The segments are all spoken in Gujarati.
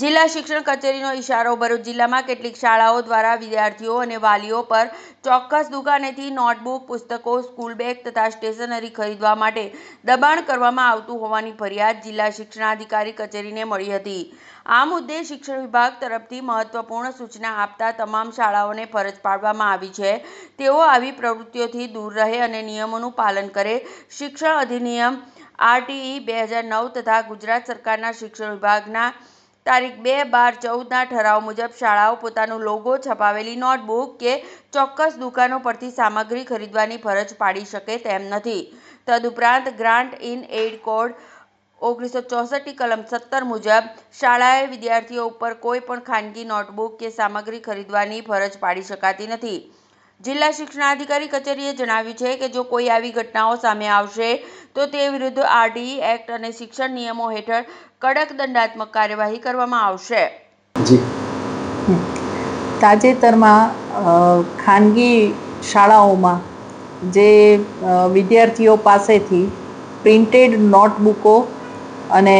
જિલ્લા શિક્ષણ કચેરીનો ઇશારો ભરૂચ જિલ્લામાં કેટલીક શાળાઓ દ્વારા વિદ્યાર્થીઓ અને વાલીઓ પર ચોક્કસ દુકાનેથી નોટબુક, પુસ્તકો, સ્કૂલ બેગ તથા સ્ટેશનરી ખરીદવા માટે દબાણ કરવામાં આવતું હોવાની ફરિયાદ જિલ્લા શિક્ષણાધિકારી કચેરીને મળી હતી. આ મુદ્દે શિક્ષણ વિભાગ તરફથી મહત્વપૂર્ણ સૂચના આપતા તમામ શાળાઓને ફરજ પાડવામાં આવી છે. તેઓ આવી પ્રવૃત્તિઓથી દૂર રહે અને નિયમોનું પાલન કરે. શિક્ષણ અધિનિયમ આરટીઈ બે હજાર નવ તથા ગુજરાત સરકારના શિક્ષણ વિભાગના તારીખ બે બાર ચૌદના ઠરાવ મુજબ શાળાઓ પોતાનું લોગો છપાવેલી નોટબુક કે ચોક્કસ દુકાનો પરથી સામગ્રી ખરીદવાની ફરજ પાડી શકે તેમ નથી. તદુપરાંત ગ્રાન્ટ ઇન એડ કોડ ઓગણીસો ચોસઠની કલમ સત્તર મુજબ શાળાએ વિદ્યાર્થીઓ ઉપર કોઈ પણ ખાનગી નોટબુક કે સામગ્રી ખરીદવાની ફરજ પાડી શકાતી નથી. જિલ્લા શિક્ષણાધિકારી કચેરીએ જણાવ્યું છે કે જો કોઈ આવી ઘટનાઓ સામે આવશે તો તે વિરુદ્ધ આરટીઈ એક્ટ અને શિક્ષણ નિયમો હેઠળ કડક દંડાત્મક કાર્યવાહી કરવામાં આવશે. તાજેતરમાં ખાનગી શાળાઓમાં જે વિદ્યાર્થીઓ પાસેથી પ્રિન્ટેડ નોટબુકો અને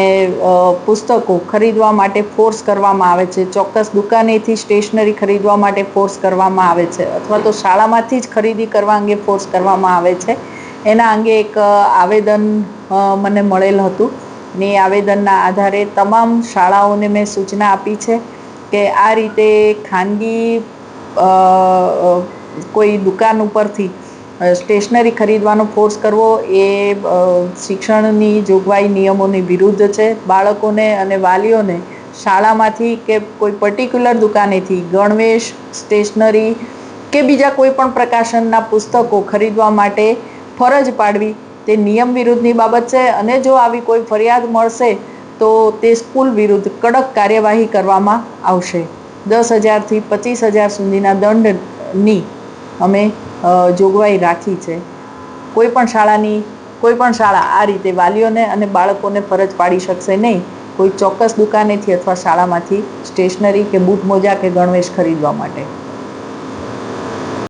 પુસ્તકો ખરીદવા માટે ફોર્સ કરવામાં આવે છે. ચોક્કસ દુકાનેથી સ્ટેશનરી ખરીદવા માટે ફોર્સ કરવામાં આવે છે. અથવા તો શાળામાંથી જ ખરીદી કરવા અંગે ફોર્સ કરવામાં આવે છે. એના અંગે એક આવેદન મને મળેલ હતું. ને એ આવેદનના આધારે તમામ શાળાઓને મેં સૂચના આપી છે કે આ રીતે ખાનગી કોઈ દુકાન ઉપરથી સ્ટેશનરી ખરીદવાનો ફોર્સ કરવો એ શિક્ષણની જોગવાઈ નિયમોની વિરુદ્ધ છે. બાળકોને અને વાલીઓને શાળામાંથી કે કોઈ પર્ટિક્યુલર દુકાનેથી ગણવેશ સ્ટેશનરી કે બીજા કોઈ પણ પ્રકાશનના પુસ્તકો ખરીદવા માટે ફરજ પાડવી તે નિયમ વિરુદ્ધની બાબત છે. અને જો આવી કોઈ ફરિયાદ મળશે, તો તે સ્કૂલ વિરુદ્ધ કડક કાર્યવાહી કરવામાં આવશે. દસ હજારથી પચીસ હજાર સુધીના દંડની અમે જોગવાઈ રાખી છે. કોઈ પણ શાળાની, કોઈ પણ શાળા આ રીતે વાલીઓને અને બાળકોને ફરજ પાડી શકશે નહીં. કોઈ ચોક્કસ દુકાનેથી અથવા શાળામાંથી સ્ટેશનરી કે બૂટ મોજા કે ગણવેશ ખરીદવા માટે.